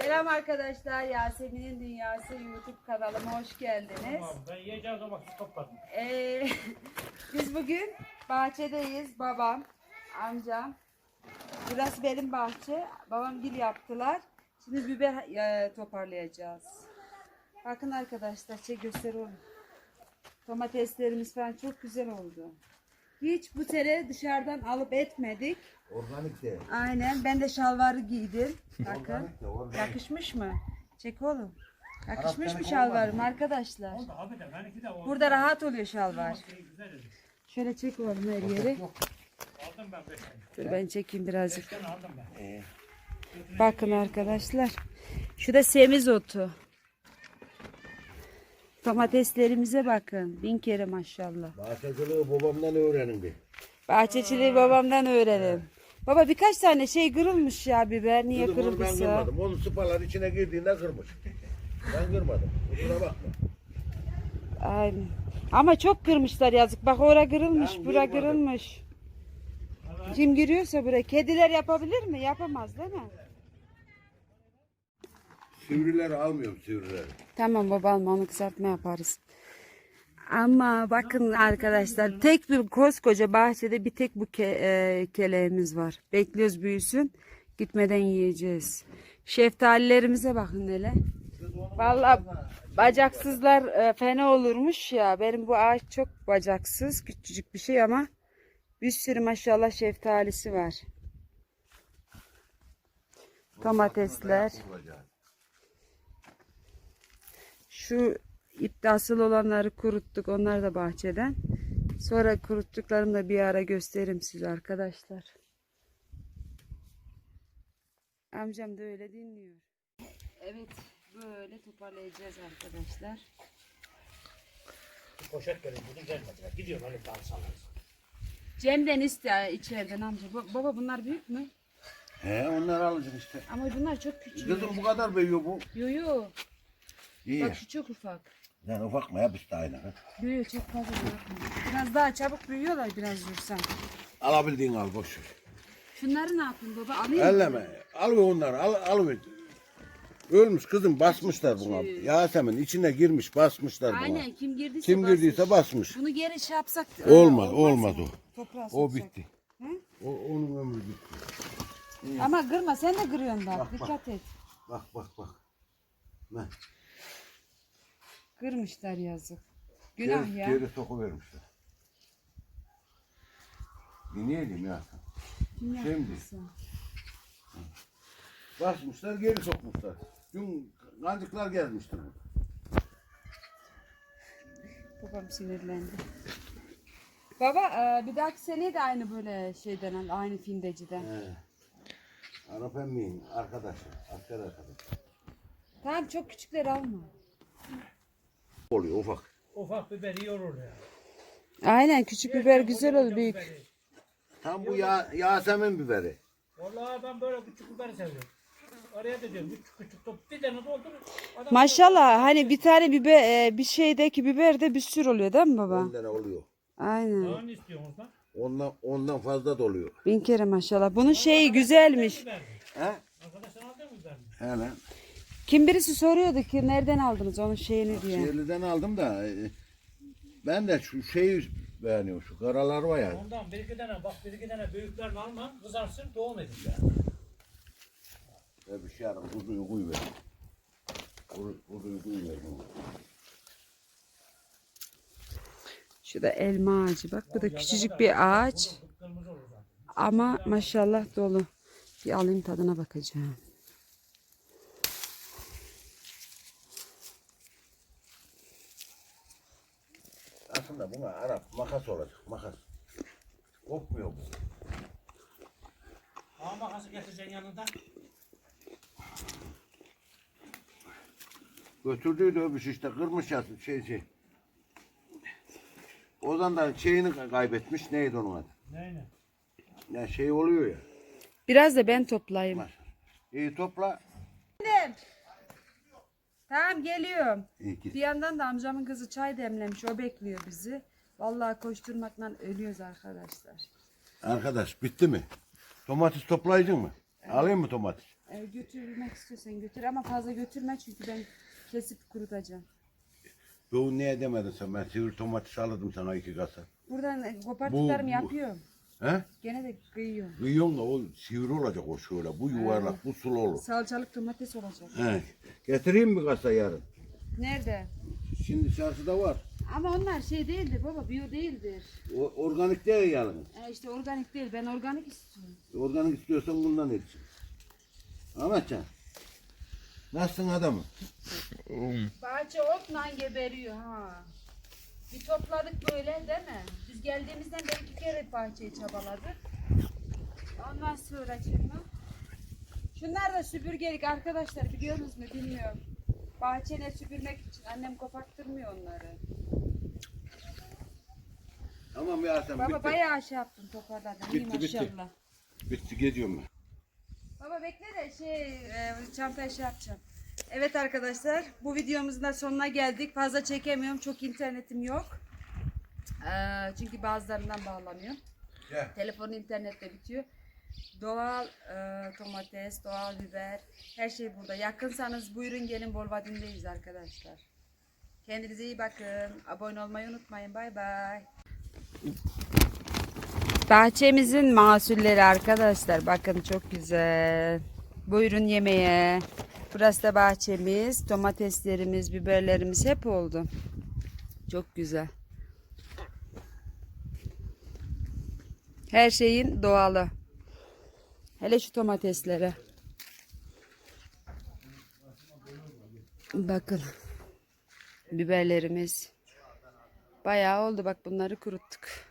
Selam arkadaşlar. Yasemin'in Dünyası YouTube kanalıma hoş geldiniz. Tamam ben yiyeceğiz vakit topladım. Ee, biz bugün bahçedeyiz. Babam, amcam. Burası benim bahçe. Babam gil yaptılar. Şimdi biber e, toparlayacağız. Bakın arkadaşlar şey gösteriyorum. Domateslerimiz falan çok güzel oldu. Hiç bu sene dışarıdan alıp etmedik. Organik de. Aynen. Ben de şalvarı giydim. Bakın. Organik de organik. Yakışmış mı? Çek oğlum. Yakışmış mı şalvarım arkadaşlar? Oldu abi de benimki de oldu. Burada rahat oluyor şalvar. Şöyle çek oğlum her yeri. Aldım ben beş tane. Dur ben çekeyim birazcık. Beş tane aldım ben. Bakın arkadaşlar. Şu da semizotu. Domateslerimize bakın. Bin kere maşallah. Bahçeciliği babamdan öğrenin bir. Bahçeciliği babamdan öğrenelim. Baba birkaç tane şey kırılmış ya biber. Niye Kızım onu ben kırıldıysa? kırmadım. Onu sıpalar içine girdiğinde kırmış. Ben kırmadım. Kusura bakma. Aynen. Ama çok kırmışlar yazık. Bak ora kırılmış, Ben bura kırılmış. Kim giriyorsa buraya. Kediler yapabilir mi? Yapamaz değil mi? Sivrileri almıyorum sivrileri. Tamam baba alma onu kısaltma yaparız. Ama bakın arkadaşlar tek bir koskoca bahçede bir tek bu ke- e, keleğimiz var. Bekliyoruz büyüsün. Gitmeden yiyeceğiz. Şeftalilerimize bakın hele. Vallahi bacaksızlar e, fena olurmuş ya. Benim bu ağaç çok bacaksız. Küçücük bir şey ama bir sürü maşallah şeftalisi var. Domatesler. Şu ipte asıl olanları kuruttuk. Onlar da bahçeden. Sonra kuruttuklarımı da bir ara gösteririm size arkadaşlar. Amcam da öyle dinliyor. Evet böyle toparlayacağız arkadaşlar. Poşet gelin bunu gelmediler. Gidiyorum öyle daha salarız. Cem'den iste içeriden amca. Ba- Baba bunlar büyük mü? He onları alacaksın işte. Ama bunlar çok küçük. Kızım bu kadar büyüyor bu. Yo yo. İyi. Bak şu çok ufak. Yani ufak mı ya biz de aynı. ha? Yo yo çok fazla bırakma. Biraz daha çabuk büyüyorlar biraz dursan. Alabildiğin al boş ver. Şunları ne yapayım baba? Alayım mı? Elleme. Al ve onları al, al ve. Ölmüş kızım basmışlar buna. Yasemin içine girmiş basmışlar buna. Aynen kim girdiyse Kim basmış. girdiyse basmış. Bunu geri şey yapsak. Olmaz, olmaz o. Toprağa O soksak. bitti. Hı? O, onun ömrü bitti. Ama kırma sen de kırıyorsun bak. Dikkat et. Bak bak bak. Ne? Kırmışlar yazık. Günah Geri, ya. geri sokuvermişler. Dinleyelim ya. Kim Şimdi. yaptıysa. Basmışlar geri sokmuşlar. Dün kancıklar gelmiştir. bu. Babam sinirlendi. Baba e, bir dahaki seneye de aynı böyle şeyden. Aynı findeciden. He. Arap emmiğin arkadaşı. Asker arkadaşı. Tamam çok küçükler alma. Oluyor ufak. Ufak biber iyi olur ya. Aynen küçük biber güzel olur büyük. Biberi. Tam bu ya, Yasemin biberi. Vallahi ben böyle küçük biberi seviyorum. Araya da diyorum küçük küçük top bir tane doldur. Adam Maşallah hani bir tane biber e, bir şeydeki biber de bir sürü oluyor değil mi baba? On tane oluyor. Aynen. Daha ne istiyorsunuz lan? Ondan, ondan fazla da oluyor. Bin kere maşallah. Bunun şeyi güzelmiş. Biber mi? He? Arkadaşlar aldın mı biber mi? He lan. Kim birisi soruyordu ki nereden aldınız onun şeyini diye. Şehirliden aldım da e, ben de şu şeyi beğeniyorum. Şu karalar var ya. Ondan bir iki tane bak bir iki tane büyüklerini alma kızarsın doğum edin ya. Ve bir şey yarım kuzuyu kuyu ver. Kuzu- Kuzuyu kuyu ver. Şu da elma ağacı bak. Bu da küçücük bir ağaç. Kırmızı olur zaten. Ama maşallah dolu. Bir alayım tadına bakacağım. Aslında buna Arap makas olacak. Makas. Kopmuyor bu. Ama makası getireceksin yanında. Götürdüğü öbüş işte kırmış ya şey şey. Ozan da şeyini kaybetmiş. Neydi onun adı? Neyine? Ya şey oluyor ya. Biraz da ben toplayayım. İyi topla. Tamam geliyorum. İyi. Bir yandan da amcamın kızı çay demlemiş. O bekliyor bizi. Vallahi koşturmakla ölüyoruz arkadaşlar. Arkadaş bitti mi? Domates toplayıcı mı? Alayım mı domates? E, götürmek istiyorsan götür ama fazla götürme çünkü ben kesip kurutacağım. Bu niye demedin sen? Ben sivri domates alırdım sana iki kasa. Buradan koparttıklarımı Bu- bu- yapıyorum. He? Gene de kıyıyorum. Kıyıyorsun da o sivri olacak o şöyle. Bu yuvarlak, bu sulu olur. Salçalık domates olacak. He. Getireyim mi kasa yarın? Nerede? Şimdi çarşıda var. Ama onlar şey değildir baba, biyo değildir. O, organik değil yalnız. E işte organik değil, ben organik istiyorum. Organik istiyorsan bundan içsin. Ahmetcan. Nasılsın adamım? Bahçe otla geberiyor ha. Bir topladık böyle değil mi? Biz geldiğimizden beri iki kere bahçeyi çabaladık. Ondan sonra şimdi. Şunlar da süpürgelik arkadaşlar biliyorsunuz mu bilmiyorum. Bahçene süpürmek için annem koparttırmıyor onları. Tamam ya sen Baba bitti. bayağı şey yaptın toparladın. İyi Bitti, bitti. maşallah. Bitti gidiyorum ben. Baba bekle de şey e, çantaya şey yapacağım. Evet arkadaşlar bu videomuzun da sonuna geldik. Fazla çekemiyorum. Çok internetim yok. E, çünkü bazılarından bağlanıyor. Gel. Telefonu internette bitiyor. Doğal e, domates, doğal biber, her şey burada. Yakınsanız buyurun gelin Bolvadin'deyiz arkadaşlar. Kendinize iyi bakın. Abone olmayı unutmayın. Bay bay. Bahçemizin mahsulleri arkadaşlar. Bakın çok güzel. Buyurun yemeğe. Burası da bahçemiz. Domateslerimiz, biberlerimiz hep oldu. Çok güzel. Her şeyin doğalı. Hele şu domateslere. Bakın. Biberlerimiz. Bayağı oldu bak bunları kuruttuk.